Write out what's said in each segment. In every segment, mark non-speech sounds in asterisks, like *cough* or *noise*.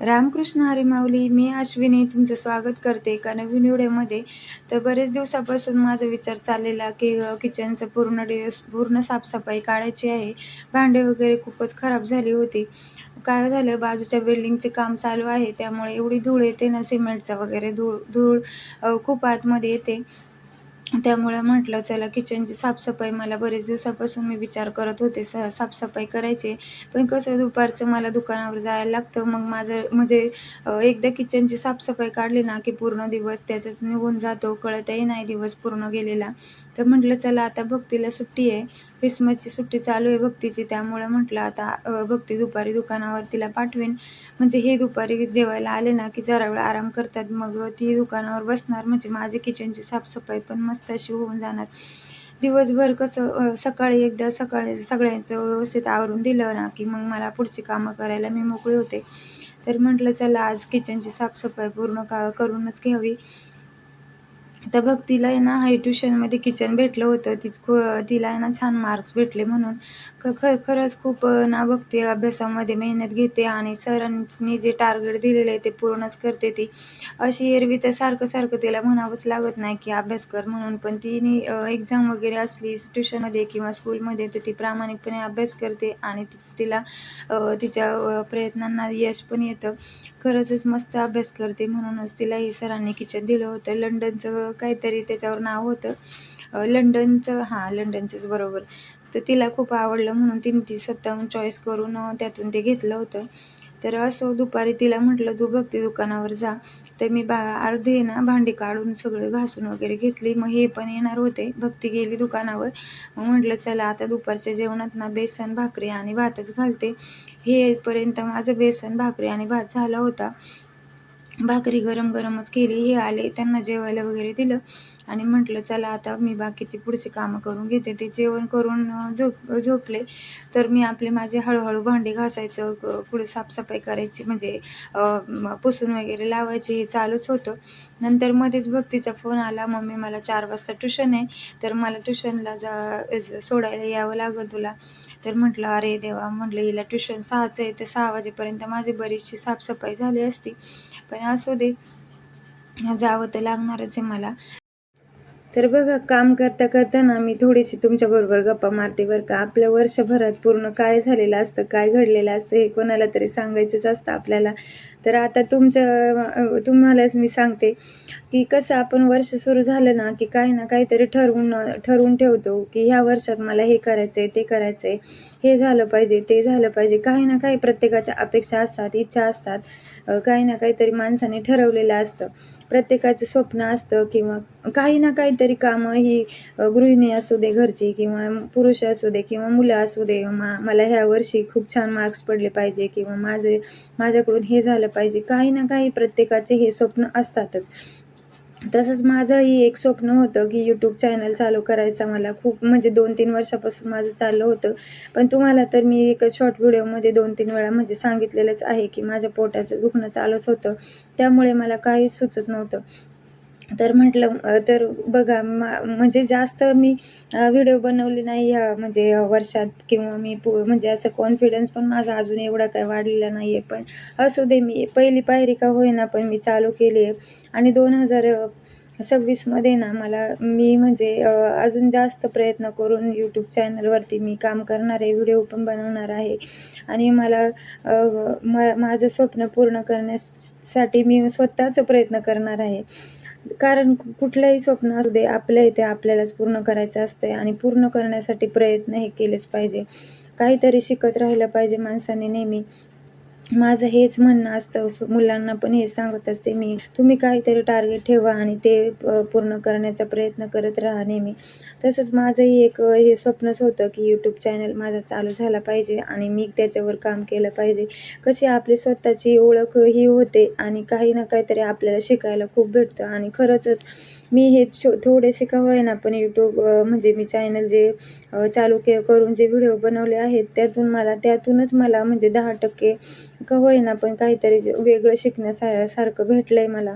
रामकृष्ण हरीमाऊली मी अश्विनी तुमचं स्वागत करते एका नवीन व्हिडिओमध्ये. तर बरेच दिवसापासून माझा विचार चाललेला की किचनचं पूर्ण डिस पूर्ण साफसफाई काढायची आहे. भांडे वगैरे खूपच खराब झाली होती. काय झालं बाजूच्या बिल्डिंगचे काम चालू आहे त्यामुळे एवढी धूळ येते ना सिमेंटचा वगैरे धूळ धूळ खूप आतमध्ये येते. त्यामुळे म्हटलं चला किचनची साफसफाई मला बरेच दिवसापासून मी विचार करत होते स साफसफाई करायची. पण कसं दुपारचं मला दुकानावर जायला लागतं. मग माझं म्हणजे एकदा किचनची साफसफाई काढली ना की पूर्ण दिवस त्याच्याच निघून जातो. कळतही नाही दिवस पूर्ण गेलेला. तर म्हटलं चला आता भक्तीला सुट्टी आहे. क्रिसमसची सुट्टी चालू आहे भक्तीची. त्यामुळे म्हटलं आता भक्ती दुपारी दुकानावर तिला पाठवेन. म्हणजे हे दुपारी जेवायला आले ना की जरा वेळ आराम करतात. मग ती दुकानावर बसणार. म्हणजे माझी किचनची साफसफाई पण मस्त अशी होऊन जाणार. दिवसभर कसं सकाळी एकदा सकाळी सगळ्यांचं व्यवस्थित आवरून दिलं ना की मग मला पुढची कामं करायला मी मोकळी होते. तर म्हटलं चला आज किचनची साफसफाई पूर्ण का करूनच घ्यावी. तर भक्तीला आहे ना हाय ट्युशनमध्ये किचन भेटलं होतं. तीच खू तिला आहे ना छान मार्क्स भेटले म्हणून. ख ख खरंच खूप ना भक्ती अभ्यासामध्ये मेहनत घेते आणि सरांनी जे टार्गेट दिलेलं आहे ते पूर्णच करते ती. अशी एरवी तर सारखं सारखं तिला म्हणावंच लागत नाही की अभ्यास कर म्हणून. पण तिने एक्झाम वगैरे असली ट्युशनमध्ये किंवा स्कूलमध्ये तर ती प्रामाणिकपणे अभ्यास करते आणि तिचं तिला तिच्या प्रयत्नांना यश पण येतं. खरंचच मस्त अभ्यास करते म्हणूनच तिलाही सरांनी किचन दिलं होतं. लंडनचं काहीतरी त्याच्यावर नाव होतं. लंडनचं हां लंडनचंच बरोबर. तर तिला खूप आवडलं म्हणून तिने ती स्वतःहून चॉईस करून त्यातून ते घेतलं होतं. तर असं दुपारी तिला म्हटलं तू भक्ती दुकानावर जा. तर मी बा अर्धी आहे ना भांडी काढून सगळं घासून वगैरे घेतली. मग हे पण येणार होते भक्ती गेली दुकानावर. मग म्हटलं चला आता दुपारच्या जेवणात ना बेसन भाकरी आणि भातच घालते. हे येईपर्यंत माझं बेसन भाकरी आणि भात झाला होता. भाकरी गरम गरमच केली. हे आले त्यांना जेवायला वगैरे दिलं. आणि म्हटलं चला आता मी बाकीची पुढची कामं करून घेते. ते जेवण करून झोप झोपले. तर मी आपले माझे हळूहळू भांडे घासायचं क- पुढे साफसफाई करायची म्हणजे पुसून वगैरे लावायचे हे चालूच होतं. नंतर मध्येच भक्तीचा फोन आला मम्मी मला चार वाजता ट्युशन आहे. तर मला ट्युशनला जा सोडायला यावं लागेल तुला. तर म्हटलं अरे देवा म्हटलं हिला ट्युशन सहाचं आहे तर सहा वाजेपर्यंत माझी बरीचशी साफसफाई झाली असती. पण असू दे जावं तर लागणारच आहे मला. तर बघा काम करता करता ना मी थोडीशी तुमच्याबरोबर गप्पा मारते बरं का. आपल्या वर्षभरात पूर्ण काय झालेलं असतं काय घडलेलं असतं हे कोणाला तरी सांगायचंच असतं आपल्याला. तर आता तुमचं तुम्हालाच मी सांगते की कसं आपण वर्ष सुरू झालं ना की काही ना काहीतरी ठरवून ठरवून ठेवतो की ह्या वर्षात मला हे करायचं आहे ते करायचं आहे हे झालं पाहिजे ते झालं पाहिजे. काही ना काही प्रत्येकाच्या अपेक्षा असतात इच्छा असतात. काही ना काहीतरी माणसाने ठरवलेलं असतं. प्रत्येकाचं स्वप्न असतं किंवा काही ना काहीतरी कामं ही गृहिणी असू दे घरची किंवा पुरुष असू दे किंवा मुलं असू दे मा मला ह्या वर्षी खूप छान मार्क्स पडले पाहिजे किंवा माझे माझ्याकडून हे झालं पाहिजे. काही ना काही प्रत्येकाचे हे स्वप्न असतातच. तसंच माझंही एक स्वप्न होतं की यूट्यूब चॅनल चालू करायचा मला. खूप म्हणजे दोन तीन वर्षापासून माझं चाललं होतं. पण तुम्हाला तर मी एक शॉर्ट व्हिडिओमध्ये दोन तीन वेळा म्हणजे सांगितलेलंच आहे की माझ्या पोटाचं दुखणं चालूच होतं. त्यामुळे मला काहीच सुचत नव्हतं. तर म्हटलं तर बघा मा म्हणजे जास्त मी व्हिडिओ बनवले नाही ह्या म्हणजे वर्षात किंवा मी पु म्हणजे असं कॉन्फिडन्स पण माझा अजून एवढा काय वाढलेला नाही आहे पण असू दे मी पहिली पायरी का होईना पण मी चालू केली आहे. आणि दोन हजार सव्वीसमध्ये ना मला मी म्हणजे अजून जास्त प्रयत्न करून यूट्यूब चॅनलवरती मी काम करणार आहे व्हिडिओ पण बनवणार आहे. आणि मला मा माझं स्वप्न पूर्ण करण्यासाठी मी स्वतःच प्रयत्न करणार आहे. कारण कुठलंही स्वप्न असू दे आपल्या इथे आपल्यालाच पूर्ण करायचं असतंय आणि पूर्ण करण्यासाठी प्रयत्न हे केलेच पाहिजे. काहीतरी शिकत राहिलं पाहिजे माणसाने नेहमी. माझं हेच म्हणणं असतं. मुलांना पण हे सांगत असते मी. तुम्ही काहीतरी टार्गेट ठेवा आणि ते पूर्ण करण्याचा प्रयत्न करत राहा नेहमी. तसंच माझंही एक हे स्वप्नच होतं की यूट्यूब चॅनल माझा चालू झाला पाहिजे आणि मी त्याच्यावर काम केलं पाहिजे. कशी आपली स्वतःची ओळख ही होते आणि काही ना काहीतरी आपल्याला शिकायला खूप भेटतं. आणि खरंचच मी हे छो थोडेसे का होईना पण यूट्यूब म्हणजे मी चॅनल जे चालू के करून जे व्हिडिओ बनवले आहेत त्यातून मला त्यातूनच मला म्हणजे दहा टक्के का होईना पण काहीतरी वेगळं शिकण्यासार सारखं भेटलं आहे मला.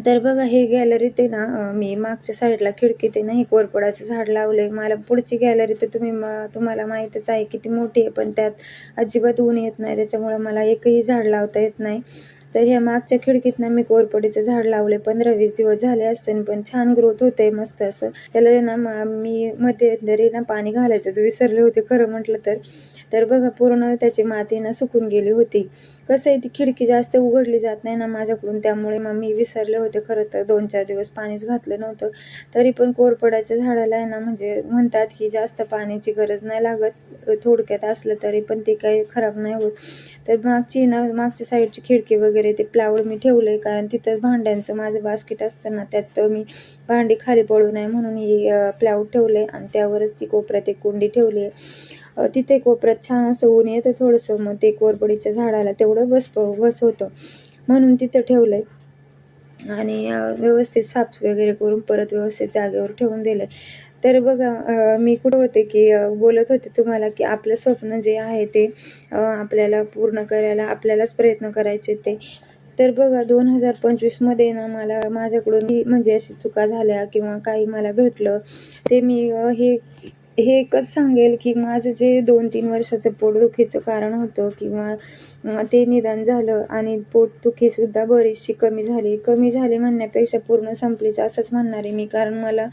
तर बघा हे गॅलरीत आहे ना मी मागच्या साईडला खिडकीत आहे ना हे कोरपडाचं झाड लावलंय. मला पुढची गॅलरी तर तुम्ही म- तुम्हाला माहीतच आहे किती मोठी आहे पण त्यात अजिबात ऊन येत नाही. त्याच्यामुळे मला एकही झाड लावता येत नाही. तर ह्या मागच्या खिडकीत ना मी कोरपडीचं झाड लावले पंधरा वीस दिवस झाले असते पण छान ग्रोथ होते मस्त असं. त्याला ना मी मध्यंतरी ना पाणी घालायचंच विसरले होते खरं म्हटलं तर. तर बघा पूर्ण त्याची माती ना सुकून गेली होती. कसं आहे ती खिडकी जास्त उघडली जात नाही ना माझ्याकडून. त्यामुळे मग मी विसरले होते. खरं तर दोन चार दिवस पाणीच घातलं नव्हतं. तरी पण कोरपडाच्या झाडाला आहे ना म्हणजे म्हणतात की जास्त पाण्याची गरज नाही लागत. थोडक्यात असलं तरी पण ते काही खराब नाही होत. तर मागची ना मागच्या साईडची खिडकी वगैरे ते प्लावड मी ठेवलंय. कारण तिथं भांड्यांचं माझं बास्केट असतं ना त्यात मी भांडी खाली पडू नये म्हणून ही प्लाऊड ठेवलंय. आणि त्यावरच ती कोपऱ्यात एक कुंडी ठेवली आहे. तिथे कोपऱ्यात छान असं ऊन येतं थोडंसं मग ते कोरपडीच्या झाडाला तेवढं बस बस होतं म्हणून तिथं ठेवलंय. आणि व्यवस्थित साफ वगैरे करून परत व्यवस्थित जागेवर ठेवून दिलंय. तर बघा मी कुठं होते की बोलत होते तुम्हाला की आपलं स्वप्न जे आहे ते आपल्याला पूर्ण करायला आपल्यालाच प्रयत्न करायचे ते. तर बघा दोन हजार पंचवीसमध्ये ना मला माझ्याकडून म्हणजे अशी चुका झाल्या किंवा काही मला भेटलं ते मी हे हे एकच सांगेल की माझं जे दोन तीन वर्षाचं पोटदुखीचं कारण होतं किंवा ते निदान झालं आणि पोटदुखीसुद्धा बरीचशी कमी झाली. कमी झाली म्हणण्यापेक्षा पूर्ण संपलीच असंच म्हणणार आहे मी. कारण मला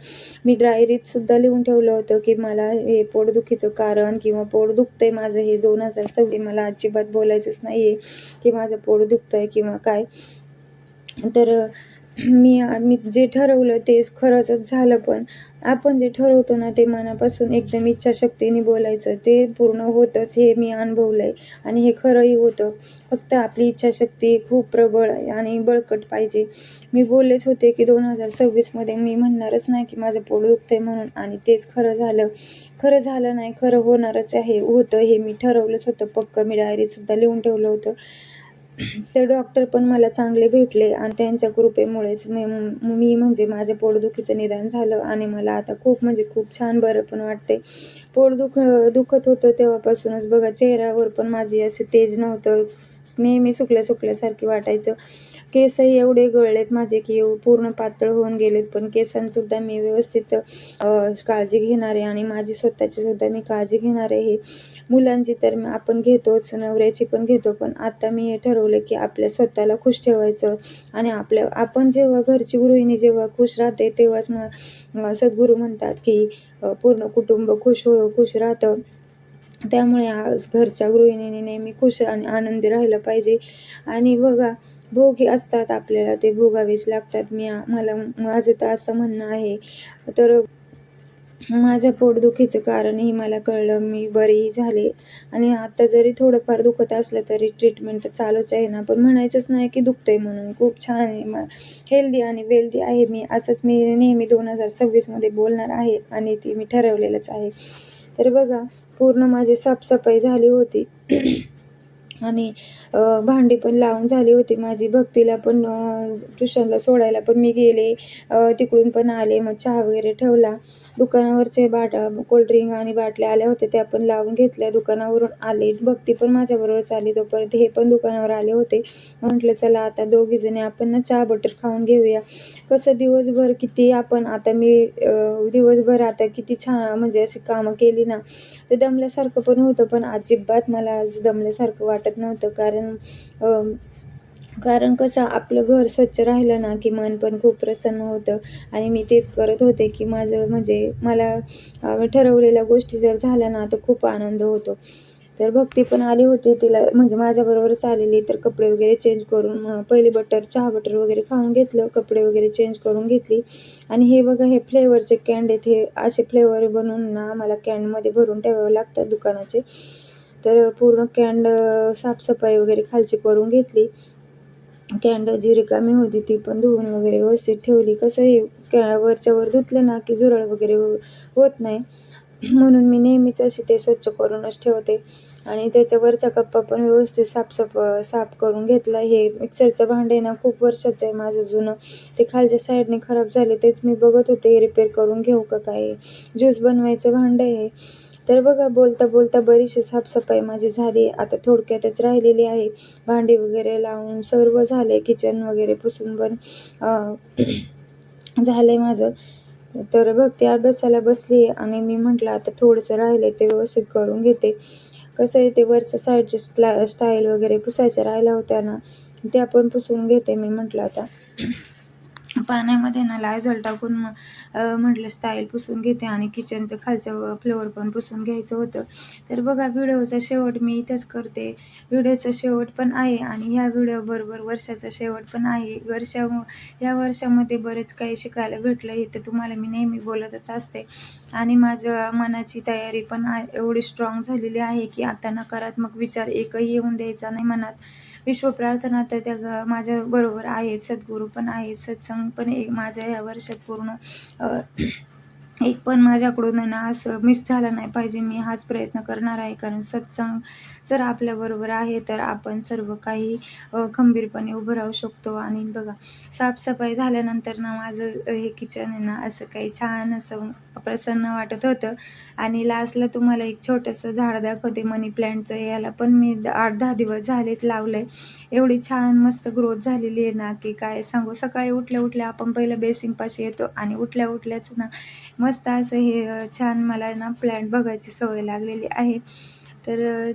मी डायरीतसुद्धा लिहून ठेवलं होतं की मला हे पोटदुखीचं कारण किंवा पोट दुखतंय माझं हे दोन हजार सव्वीस मला अजिबात बोलायचंच नाही आहे की माझं पोट दुखतंय किंवा काय. तर मी मी जे ठरवलं ते खरंच झालं पण आपण जे ठरवतो ना ते मनापासून एकदम इच्छाशक्तीने बोलायचं. ते पूर्ण होतंच हे मी अनुभवलं आहे आणि हे खरंही होतं. फक्त आपली इच्छाशक्ती खूप प्रबळ आहे आणि बळकट पाहिजे. मी बोललेच होते की दोन हजार सव्वीसमध्ये मी म्हणणारच नाही की माझं पोट आहे म्हणून आणि तेच खरं झालं. खरं झालं नाही खरं होणारच आहे होतं हे मी ठरवलंच होतं. पक्क मी डायरीसुद्धा लिहून ठेवलं होतं. ते डॉक्टर पण मला चांगले भेटले आणि त्यांच्या कृपेमुळेच मी मी म्हणजे माझ्या पोटदुखीचं निदान झालं आणि मला आता खूप म्हणजे खूप छान बरं पण वाटते पोटदुख दुखत होतं तेव्हापासूनच बघा चेहऱ्यावर पण माझी असे तेज नव्हतं. नेहमी सुकल्या सुकल्यासारखे वाटायचं. केसही एवढे गळलेत माझे की पूर्ण पातळ होऊन गेलेत पण केसांसुद्धा मी व्यवस्थित काळजी घेणार आहे आणि माझी स्वतःची सुद्धा मी काळजी घेणार आहे मुलांची तर आपण घेतोच नवऱ्याची पण घेतो पण आता मी हे ठरवलं की आपल्या स्वतःला खुश ठेवायचं आणि आपल्या आपण जेव्हा घरची गृहिणी जेव्हा खुश राहते तेव्हाच मग सद्गुरू म्हणतात की पूर्ण कुटुंब खुश हो खुश राहतं. त्यामुळे आज घरच्या गृहिणीने नेहमी खुश आणि आनंदी राहिलं पाहिजे. आणि बघा भोग असतात आपल्याला ते भोगावेच लागतात. मी मला माझं तर असं म्हणणं आहे. तर माझ्या पोटदुखीचं कारणही मला कळलं. मी बरीही झाले आणि आता जरी थोडंफार दुखत असलं तरी ट्रीटमेंट तर चालूच आहे ना. पण म्हणायचंच नाही की दुखतंय म्हणून. खूप छान आहे. मा हेल्दी आणि वेल्दी आहे मी. असंच मी नेहमी दोन हजार सव्वीसमध्ये बोलणार आहे आणि ती मी ठरवलेलंच आहे. तर बघा पूर्ण माझी साफसफाई झाली होती. *clears throat* आणि भांडी पण लावून झाली होती. माझी भक्तीला पण ट्युशनला सोडायला पण मी गेले. तिकडून पण आले. मग चहा वगैरे ठेवला. दुकानावरचे बाट कोल्ड्रिंक आणि बाटल्या आल्या होत्या त्या पण लावून घेतल्या. दुकानावरून आले भक्ती पण माझ्याबरोबर आली तोपर्यंत हे पण दुकानावर आले होते. म्हटलं चला आता दोघीजणी आपण ना चहा बटर खाऊन घेऊया. कसं दिवसभर किती आपण आता मी दिवसभर आता किती छान म्हणजे अशी कामं केली ना तर दमल्यासारखं पण होतं. पण अजिबात मला आज दमल्यासारखं वाटत नव्हतं. कारण कारण कसं आपलं घर स्वच्छ राहिलं ना की मन पण खूप प्रसन्न होतं. आणि मी तेच करत होते की माझं म्हणजे मला ठरवलेल्या गोष्टी जर झाल्या ना तर खूप आनंद होतो. तर भक्ती पण आली होती तिला म्हणजे माझ्याबरोबरच आलेली. तर कपडे वगैरे चेंज करून पहिले बटर चहा बटर वगैरे खाऊन घेतलं. कपडे वगैरे चेंज करून घेतली. आणि हे बघा हे फ्लेवरचे कॅन्ड आहेत. हे असे फ्लेवर बनवून ना मला कॅन्डमध्ये भरून ठेवावे लागतात दुकानाचे. तर पूर्ण कॅन्ड साफसफाई वगैरे खालची करून घेतली. कॅन्ड जी रिकामी होती ती पण धुवून वगैरे व्यवस्थित ठेवली. कसंही कॅ वरच्या वर धुतलं ना की झुरळ वगैरे हो- होत नाही. म्हणून मी नेहमीच अशी ते स्वच्छ करूनच ठेवते. आणि त्याच्यावरचा कप्पा पण व्यवस्थित साफसफ साफ करून घेतला. हे मिक्सरचं भांडे ना खूप वर्षाचं आहे माझं जुनं. ते खालच्या साईडने खराब झाले तेच मी बघत होते. रिपेअर करून घेऊ का काय? ज्यूस बनवायचं भांडं आहे. तर बघा बोलता बोलता बरीचशी साफसफाई माझी झाली. आता थोडक्यातच राहिलेली आहे. भांडी वगैरे लावून सर्व झाले किचन वगैरे पुसून पण *clears throat* झालं आहे माझं. तर भक्ती अभ्यासाला बसली आणि मी म्हटलं आता थोडंसं राहिलं ते व्यवस्थित करून घेते. कसं आहे ते वरच्या साईडचे स्ला स्टाईल वगैरे पुसायच्या राहिल्या होत्या ना त्या पण पुसून घेते मी म्हटलं आता. पाण्यामध्ये ना लायझॉल टाकून मग म्हटलं स्टाईल पुसून घेते आणि किचनचं खालचं फ्लोअर पण पुसून घ्यायचं होतं. तर बघा व्हिडिओचा शेवट मी इथंच करते. व्हिडिओचा शेवट पण आहे आणि ह्या व्हिडिओबरोबर वर्षाचा शेवट पण आहे. वर्षा या वर्षामध्ये बरेच काही शिकायला भेटलं. हे तर तुम्हाला मी नेहमी बोलतच असते. आणि माझं मनाची तयारी पण एवढी स्ट्रॉंग झालेली आहे की आता नकारात्मक विचार एकही येऊन द्यायचा नाही मनात. विश्व प्रार्थना तर त्या ग- माझ्या बरोबर आहेत सद्गुरू पण आहेत सत्संग पण एक माझ्या ह्या वर्षात पूर्ण एक पण माझ्याकडून आहे ना असं मिस झालं नाही पाहिजे. मी हाच प्रयत्न करणार आहे. कारण सत्संग जर आपल्याबरोबर आहे तर आपण सर्व काही खंबीरपणे उभं राहू शकतो. आणि बघा साफसफाई झाल्यानंतर ना माझं हे किचन आहे ना असं काही छान असं प्रसन्न वाटत होतं. आणि लास्टला तुम्हाला एक छोटंसं झाड दाखवते. मनी प्लॅन्टचं याला पण मी द- आठ दहा दिवस झालेत लावलंय. एवढी छान मस्त ग्रोथ झालेली आहे ना की काय सांगू? सकाळी उठल्या उठल्या आपण पहिलं बेसिंगपाशी येतो. आणि उठल्या उठल्याच ना मस्त असं हे छान मला ना प्लॅन्ट बघायची सवय लागलेली आहे. तर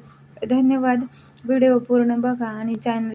धन्यवाद. व्हिडिओ पूर्ण बघा आणि चॅनल